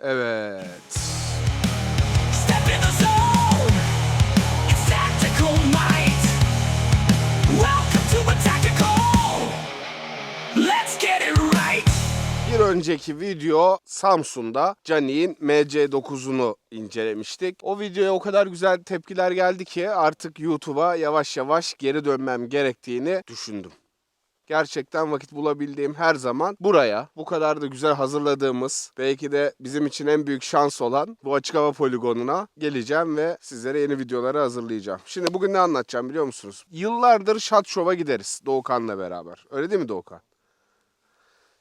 Evet. Bir önceki video Samsun'da Cani'nin MC9'unu incelemiştik. O videoya o kadar güzel tepkiler geldi ki artık YouTube'a yavaş yavaş geri dönmem gerektiğini düşündüm. Gerçekten vakit bulabildiğim her zaman buraya bu kadar da güzel hazırladığımız belki de bizim için en büyük şans olan bu açık hava poligonuna geleceğim ve sizlere yeni videoları hazırlayacağım. Şimdi bugün ne anlatacağım biliyor musunuz? Yıllardır Shot Show'a gideriz Doğukan'la beraber. Öyle değil mi Doğukan?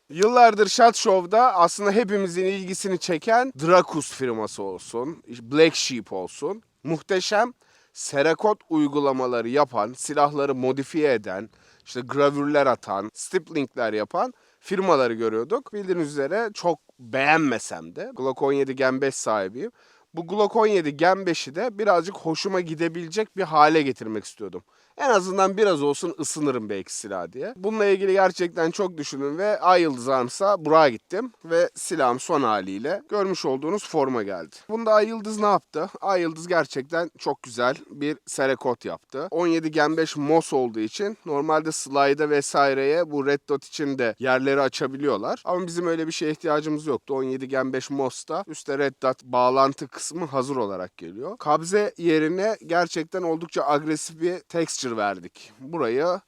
Yıllardır Shot Show'da aslında hepimizin ilgisini çeken Drakus firması olsun, Black Sheep olsun, muhteşem serakot uygulamaları yapan, silahları modifiye eden, işte gravürler atan, stiplingler yapan firmaları görüyorduk. Bildiğiniz üzere çok beğenmesem de Glock 17 Gen 5 sahibiyim. Bu Glock 17 Gen 5'i de birazcık hoşuma gidebilecek bir hale getirmek istiyordum. En azından biraz olsun ısınırım belki silah diye. Bununla ilgili gerçekten çok düşündüm ve Ay Yıldız Burak'a gittim ve silahım son haliyle görmüş olduğunuz forma geldi. Bunda Ay Yıldız ne yaptı? Ay Yıldız gerçekten çok güzel bir serekot yaptı. 17 Gen 5 MOS olduğu için normalde slide'a vesaireye bu Red Dot için de yerleri açabiliyorlar. Ama bizim öyle bir şeye ihtiyacımız yoktu. 17 Gen 5 MOS'ta üstte Red Dot bağlantı kısmı hazır olarak geliyor. Kabze yerine gerçekten oldukça agresif bir texture verdik. Burayı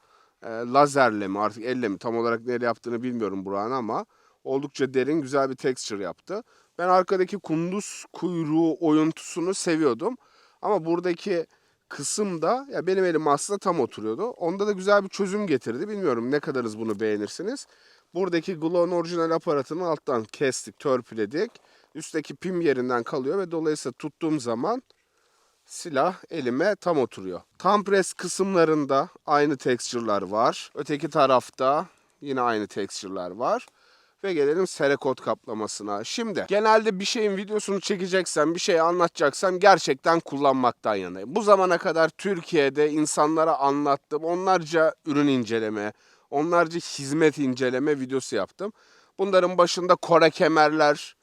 e, lazerle mi artık elle mi tam olarak neyle yaptığını bilmiyorum Burak'ın ama oldukça derin güzel bir texture yaptı. Ben arkadaki kunduz kuyruğu oyuntusunu seviyordum. Ama buradaki kısımda ya benim elim aslında tam oturuyordu. Onda da güzel bir çözüm getirdi. Bilmiyorum ne kadarız bunu beğenirsiniz. Buradaki Glow'un orijinal aparatını alttan kestik, törpüledik. Üstteki pim yerinden kalıyor ve dolayısıyla tuttuğum zaman silah elime tam oturuyor. Tam press kısımlarında aynı texture'lar var. Öteki tarafta yine aynı texture'lar var. Ve gelelim serekot kaplamasına. Şimdi genelde bir şeyin videosunu çekeceksem, bir şey anlatacaksam gerçekten kullanmaktan yanayım. Bu zamana kadar Türkiye'de insanlara anlattım. Onlarca ürün inceleme, onlarca hizmet inceleme videosu yaptım. Bunların başında Kore kemerler,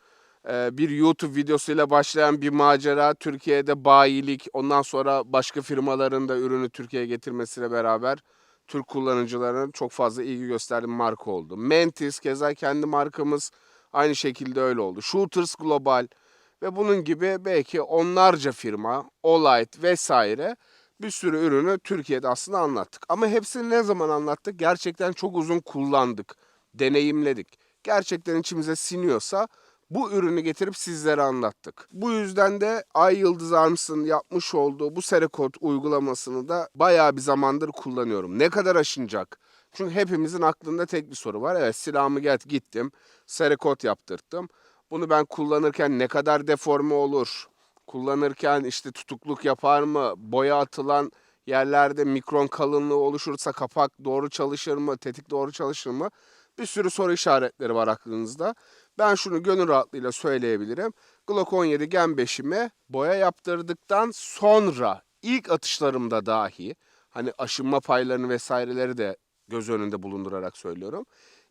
bir YouTube videosuyla başlayan bir macera Türkiye'de bayilik ondan sonra başka firmaların da ürünü Türkiye'ye getirmesiyle beraber Türk kullanıcılarına çok fazla ilgi gösterdiğim marka oldu. Mantis keza kendi markamız aynı şekilde öyle oldu. Shooters Global ve bunun gibi belki onlarca firma, Olight vesaire bir sürü ürünü Türkiye'de aslında anlattık. Ama hepsini ne zaman anlattık? Gerçekten çok uzun kullandık, deneyimledik. Gerçekten içimize siniyorsa bu ürünü getirip sizlere anlattık. Bu yüzden de Ay Yıldız Arms'ın yapmış olduğu bu Serekod uygulamasını da bayağı bir zamandır kullanıyorum. Ne kadar aşınacak? Çünkü hepimizin aklında tek bir soru var. Evet silahımı get gittim, Serekod yaptırttım. Bunu ben kullanırken ne kadar deforme olur? Kullanırken işte tutukluk yapar mı? Boya atılan yerlerde mikron kalınlığı oluşursa kapak doğru çalışır mı? Tetik doğru çalışır mı? Bir sürü soru işaretleri var aklınızda. Ben şunu gönül rahatlığıyla söyleyebilirim. Glock 17 Gen 5'ime boya yaptırdıktan sonra ilk atışlarımda dahi hani aşınma paylarını vesaireleri de göz önünde bulundurarak söylüyorum.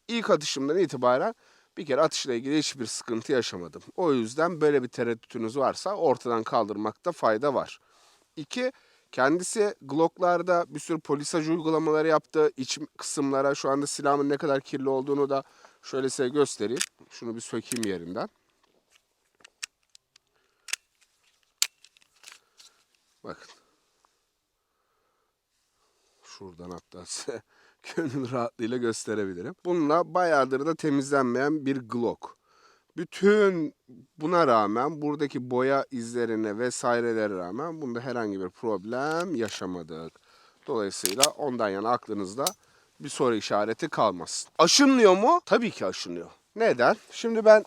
İlk atışımdan itibaren bir kere atışla ilgili hiçbir sıkıntı yaşamadım. O yüzden böyle bir tereddütünüz varsa ortadan kaldırmakta fayda var. İki, kendisi Glock'larda bir sürü polisaj uygulamaları yaptı. İç kısımlara şu anda silahımın ne kadar kirli olduğunu da şöyle size göstereyim. Şunu bir sökeyim yerinden. Bakın. Şuradan hatta size gönül rahatlığıyla gösterebilirim. Bununla bayağıdır da temizlenmeyen bir Glock. Bütün buna rağmen buradaki boya izlerine vesairelere rağmen bunda herhangi bir problem yaşamadık. Dolayısıyla ondan yana aklınızda bir soru işareti kalmasın. Aşınmıyor mu? Tabii ki aşınıyor. Neden? Şimdi ben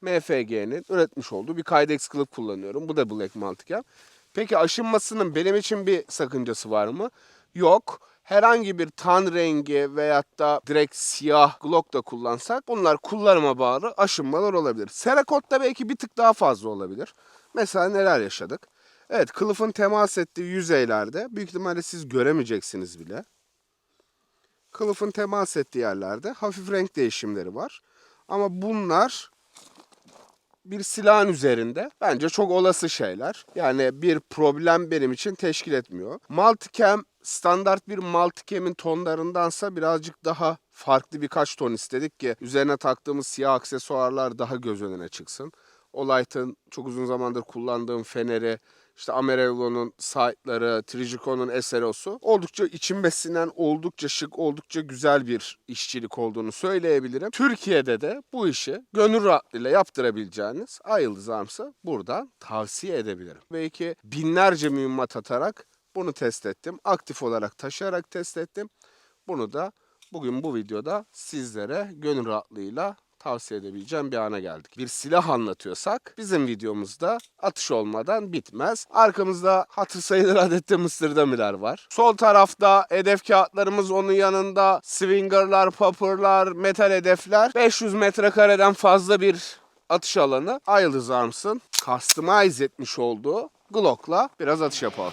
MFG'nin üretmiş olduğu bir Kydex kılıf kullanıyorum. Bu da Black Multicam. Peki aşınmasının benim için bir sakıncası var mı? Yok. Herhangi bir tan rengi veyahut da direkt siyah Glock da kullansak bunlar kullanıma bağlı aşınmalar olabilir. Serakot'ta belki bir tık daha fazla olabilir. Mesela neler yaşadık? Evet kılıfın temas ettiği yüzeylerde büyük ihtimalle siz göremeyeceksiniz bile. Kılıfın temas ettiği yerlerde hafif renk değişimleri var. Ama bunlar bir silahın üzerinde bence çok olası şeyler. Yani bir problem benim için teşkil etmiyor. Multicam standart bir multicam'in tonlarındansa birazcık daha farklı birkaç ton istedik ki üzerine taktığımız siyah aksesuarlar daha göz önüne çıksın. Olight'ın çok uzun zamandır kullandığım feneri, işte Amerello'nun sightları, Trijico'nun SRO'su oldukça içim besinen, oldukça şık, oldukça güzel bir işçilik olduğunu söyleyebilirim. Türkiye'de de bu işi gönül rahatlığıyla yaptırabileceğiniz Ay Yıldız Arms'ı buradan tavsiye edebilirim. Belki binlerce mühimmat atarak bunu test ettim. Aktif olarak taşıyarak test ettim. Bunu da bugün bu videoda sizlere gönül rahatlığıyla tavsiye edebileceğim bir ana geldik. Bir silah anlatıyorsak bizim videomuzda atış olmadan bitmez. Arkamızda hatır sayılır adette mısırdamiler var. Sol tarafta hedef kağıtlarımız onun yanında swingerlar, popperlar, metal hedefler. 500 metrekareden fazla bir atış alanı. Ayıldız Arms'ın customize etmiş olduğu Glock'la biraz atış yapalım.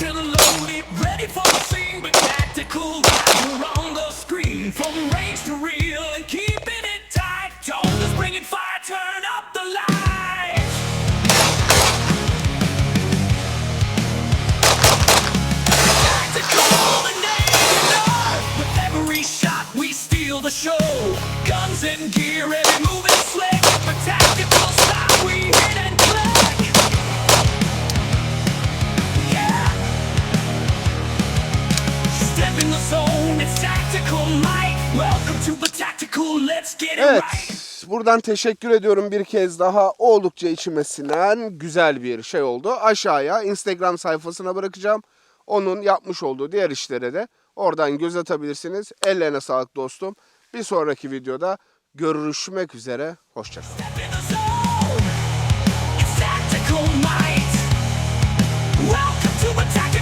Ready for the scene, but tactical guys around the screen. From range to real and keeping it tight. Don't just bring it fire, Evet. Buradan teşekkür ediyorum bir kez daha. Oldukça içime sinen güzel bir şey oldu. Aşağıya Instagram sayfasına bırakacağım. Onun yapmış olduğu diğer işlere de oradan göz atabilirsiniz. Ellerine sağlık dostum. Bir sonraki videoda görüşmek üzere. Hoşçakalın. Welcome to attack.